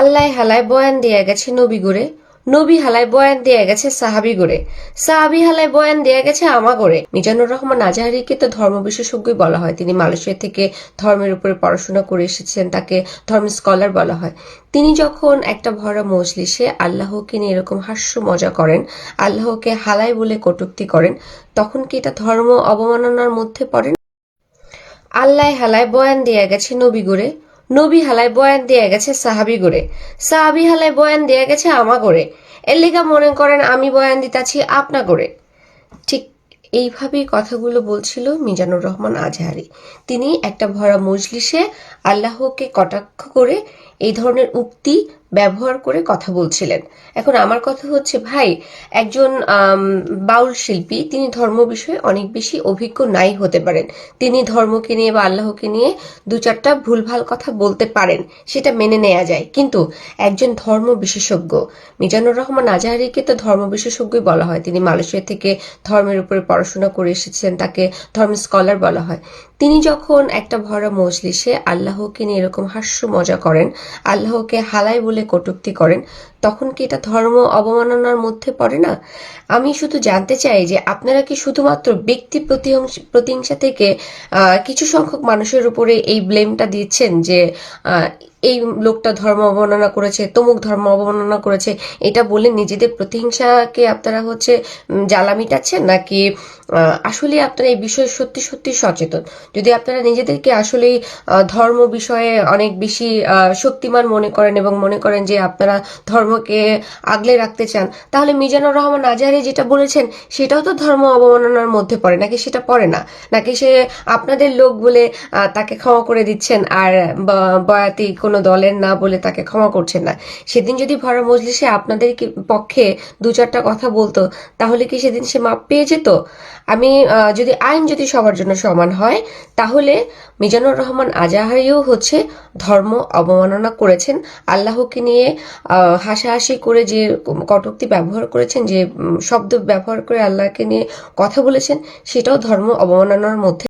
আল্লাহ হালায় বয়ান দিয়া গেছে নবী গড়ে নবী হালায় বয়ান দিয়া গেছে সাহাবি গড়ে সাহাবি হালায় বয়ান দেয়া গেছে আমা গড়ে মিজানুর রহমান আজাহারিকে তো ধর্ম বিশেষজ্ঞই বলা হয়। তিনি মালয়েশিয়া থেকে ধর্মের উপরে পড়াশোনা করে এসেছেন, তাকে ধর্ম স্কলার বলা হয়। তিনি যখন একটা ভরা মজলিসে আল্লাহকে নিয়ে এরকম হাস্য মজা করেন, আল্লাহকে হালাই বলে কটুক্তি করেন, তখন কি এটা ধর্ম অবমাননার মধ্যে পড়েন আল্লাহ হালায় বয়ান দেয়া গেছে নবী গড়ে নবী হালায় বয়ান দেয়া গেছে সাহাবি গড়ে। সাহাবি হালায় বয়ান দেয়া গেছে আমা গড়ে। এর মনে করেন, আমি বয়ান দিতাছি আপনা করে ঠিক এইভাবেই কথাগুলো বলছিল মিজানুর রহমান আজহারি। তিনি একটা ভরা মজলিসে আল্লাহকে কটাক্ষ করে এই ধরনের উক্তি ব্যবহার করে কথা বলছিলেন। এখন আমার কথা হচ্ছে, ভাই, একজন বাউল শিল্পী, তিনি ধর্ম বিষয়ে অনেক বেশি অভিজ্ঞ নাই হতে পারেন। তিনি ধর্মকে নিয়ে বা আল্লাহকে নিয়ে দু চারটা ভুলভাল কথা বলতে পারেন, সেটা মেনে নেওয়া যায়। কিন্তু একজন ধর্ম বিশেষজ্ঞ, মিজানুর রহমান আজহারিকে তো ধর্ম বিশেষজ্ঞই বলা হয়। তিনি মালয়েশিয়া থেকে ধর্মের উপরে পড়াশোনা করে এসেছেন, তাকে ধর্ম স্কলার বলা হয়। তিনি যখন একটা ভরা মজলিসে আল্লাহকে নিয়ে এরকম হাস্য মজা করেন আল্লাহকে হালাই বলে কটুক্তি করেন, তখন কি এটা ধর্ম অবমাননার মধ্যে পড়ে না? আমি শুধু জানতে চাই যে আপনারা কি শুধুমাত্র ব্যক্তি প্রতিহিংস- থেকে কিছু সংখ্যক মানুষের উপরে এই ব্লেমটা দিচ্ছেন যে এই লোকটা ধর্ম অবমাননা করেছে, তমুক ধর্ম অবমাননা করেছে, এটা বলে নিজেদের প্রতিহিংসাকে আপনারা হচ্ছে জ্বালা মিটাচ্ছেন নাকি আসলে আপনারা এই বিষয়ে সত্যি সত্যি সচেতন? যদি আপনারা নিজেদেরকে আসলেই ধর্ম বিষয়ে অনেক বেশি শক্তিমান মনে করেন এবং মনে করেন যে আপনারা ধর্মকে আগলে রাখতে চান, তাহলে মিজানুর রহমান আজহারি যেটা বলেছেন, সেটাও তো ধর্ম অবমাননার মধ্যে পড়ে, নাকি সেটা পড়ে না? নাকি সে আপনাদের লোক বলে তাকে ক্ষমা করে দিচ্ছেন আর বয়াতি কোনো দলের না বলে তাকে ক্ষমা করছেন না। সেদিন যদি ভরা মজলিসে আপনাদের পক্ষে দু চারটা কথা বলতো, তাহলে কি সেদিন সে মাপ পেয়ে যেত? আমি যদি আইন যদি সবার জন্য সমান হয়, তাহলে মিজানুর রহমান আজাহারিও হচ্ছে ধর্ম অবমাননা করেছেন। আল্লাহকে নিয়ে হাসাহাসি করে যে কটূক্তি ব্যবহার করেছেন, যে শব্দ ব্যবহার করে আল্লাহকে নিয়ে কথা বলেছেন, সেটাও ধর্ম অবমাননার মধ্যে